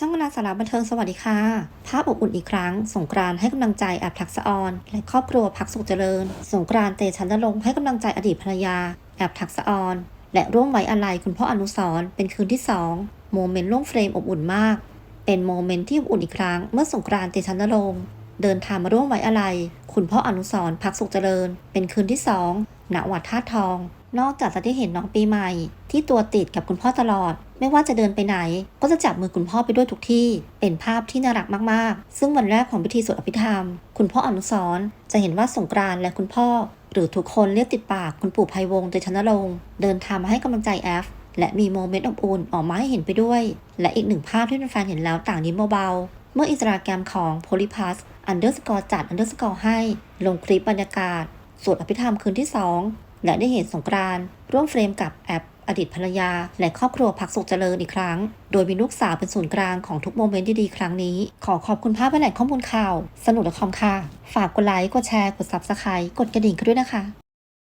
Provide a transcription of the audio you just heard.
ช่างวนาสาระบันเทิงสวัสดีค่ะ ภาพอบอุ่นอีกครั้ง สงกรานให้กำลังใจแอบทักษะออน และครอบครัวพักสุขเจริญ สงกรานเตชันนรงให้กำลังใจอดีตภรรยาแอบทักษะออน และร่วมไว้อาลัยคุณพ่ออนุสรเป็นคืนที่สองโมเมนต์ร่วมเฟรมอบอุ่นมาก เป็นโมเมนต์ที่อบอุ่นอีกครั้งเมื่อสงกรานเตชันนรงเดินทางมาร่วมไว้อาลัยคุณพ่ออนุสรพักสุขเจริญ เป็นคืนที่สองณวัดท่าตุทอง นอกจากจะได้เห็นน้องปีใหม่ ที่ตัวติดกับคุณพ่อตลอด ไม่ว่าจะเดินไปไหน ก็จะจับมือคุณพ่อไปด้วยทุกที่ เป็นภาพที่น่ารักมากๆ ซึ่งวันแรกของพิธีสวดอภิธรรม คุณพ่ออนุสรจะเห็นว่าสงกรานและคุณพ่อ หรือทุกคนเรียกติดปากคุณปู่ภัยวงศ์เตชะนรงค์เดินทางมาให้กำลังใจแอฟและมีโมเมนต์อบอุ่นออกมาให้เห็นไปด้วย และอีกหนึ่งภาพที่แฟนๆเห็นแล้วต่างยิ้มเบาๆ เมื่ออินสตาแกรมของ Polyplus underscore จัด underscore ให้ ลงคลิปบรรยากาศสวดอภิธรรมคืนที่ 2 และได้เห็นสงกรานร่วมเฟรมกับแอป อดีตภรรยา และครอบครัวพักสุขเจริญอีกครั้ง โดยมีลูกสาวเป็นศูนย์กลางของทุกโมเมนต์ดีๆครั้งนี้ ขอขอบคุณภาพและแหล่งข้อมูลข่าว สนุกและคอมค่ะ ฝากกดไลค์ กดแชร์ กด Subscribe กดกระดิ่งกันด้วยนะคะ